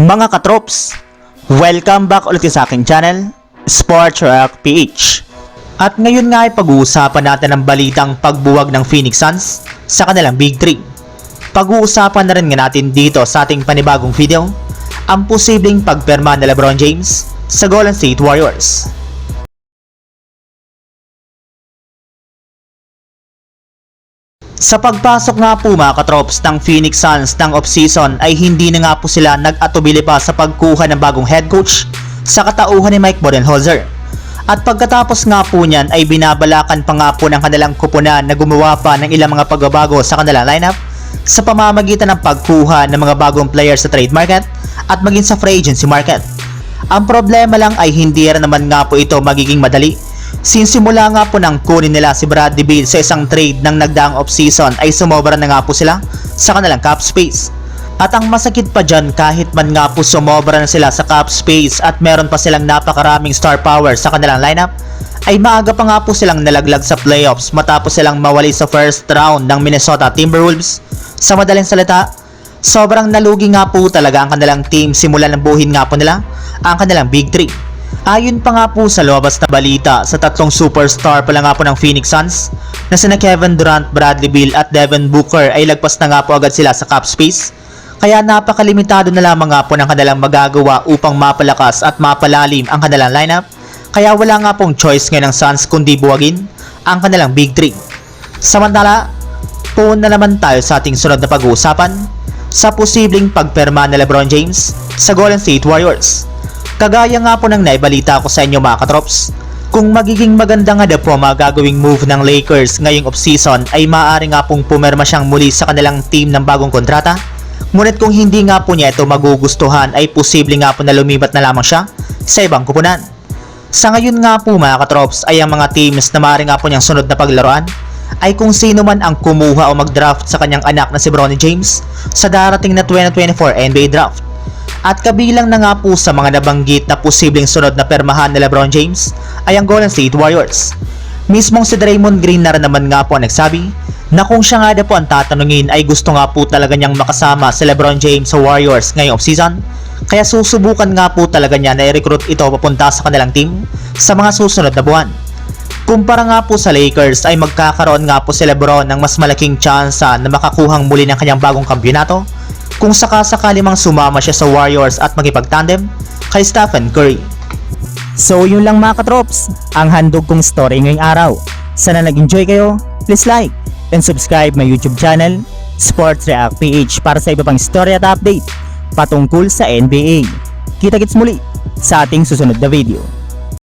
Mga katrops, welcome back ulit sa aking channel, Sports Rock PH. At ngayon nga ay pag-uusapan natin ang balitang pagbuwag ng Phoenix Suns sa kanilang Big 3. Pag-uusapan na rin nga natin dito sa ating panibagong video, ang posibleng pagperma ni Lebron James sa Golden State Warriors. Sa pagpasok nga po mga katrops ng Phoenix Suns ng offseason ay hindi na nga po sila nag-atubili pa sa pagkuha ng bagong head coach sa katauhan ni Mike Budenholzer. At pagkatapos nga po niyan ay binabalakan pa nga po ng kanilang kupunan na gumawa pa ng ilang mga pagbabago sa kanilang lineup sa pamamagitan ng pagkuha ng mga bagong players sa trade market at maging sa free agency market. Ang problema lang ay hindi rin naman nga po ito magiging madali Sinsimula nga po nang kunin nila si Bradley Beal sa isang trade ng nagdaang off-season ay sumobra na nga po sila sa kanilang cap space. At ang masakit pa dyan kahit man nga po sumobra na sila sa cap space at meron pa silang napakaraming star power sa kanilang lineup, ay maaga pa nga po silang nalaglag sa playoffs matapos silang mawali sa first round ng Minnesota Timberwolves. Sa madaling salita, sobrang nalugi nga po talaga ang kanilang team simula ng buhin nga po nila ang kanilang Big 3. Ayon pa nga po sa lumabas na balita sa tatlong superstar pala nga po ng Phoenix Suns na sina Kevin Durant, Bradley Beal at Devin Booker ay lagpas na nga po agad sila sa cap space. Kaya napakalimitado na lamang nga po ng kanilang magagawa upang mapalakas at mapalalim ang kanilang lineup. Kaya wala nga pong choice ngayon ng Suns kundi buwagin ang kanilang Big 3. Samantala, po na naman tayo sa ating sunod na pag-uusapan sa posibleng pagperma ni Lebron James sa Golden State Warriors. Kagaya nga po ng naibalita ko sa inyo mga katrops, kung magiging maganda nga daw po ang mga gagawing move ng Lakers ngayong offseason ay maaari nga pong pumerma siyang muli sa kanilang team ng bagong kontrata. Ngunit kung hindi nga po niya ito magugustuhan ay posible nga po na lumibat na lamang siya sa ibang kupunan. Sa ngayon nga po mga katrops ay ang mga teams na maaari nga po niyang sunod na paglaruan ay kung sino man ang kumuha o mag-draft sa kanyang anak na si Bronny James sa darating na 2024 NBA Draft. At kabilang na nga po sa mga nabanggit na posibleng sunod na permahan ni Lebron James ay ang Golden State Warriors. Mismong si Draymond Green na rin naman nga po ang nagsabi na kung siya nga na po ang tatanungin ay gusto nga po talaga niyang makasama si Lebron James sa Warriors ngayong off-season. Kaya susubukan nga po talaga niya na i-recruit ito papunta sa kanilang team sa mga susunod na buwan. Kumpara nga po sa Lakers ay magkakaroon nga po si Lebron ng mas malaking tsansa na makakuhang muli ng kanyang bagong kampyonato kung sakasakali mang sumama siya sa Warriors at magipag-tandem kay Stephen Curry. So yun lang mga katrops, ang handog kong story ngayong araw. Sana nag-enjoy kayo, please like and subscribe my YouTube channel, Sports React PH para sa iba pang story at update patungkol sa NBA. Kita-kits muli sa ating susunod na video.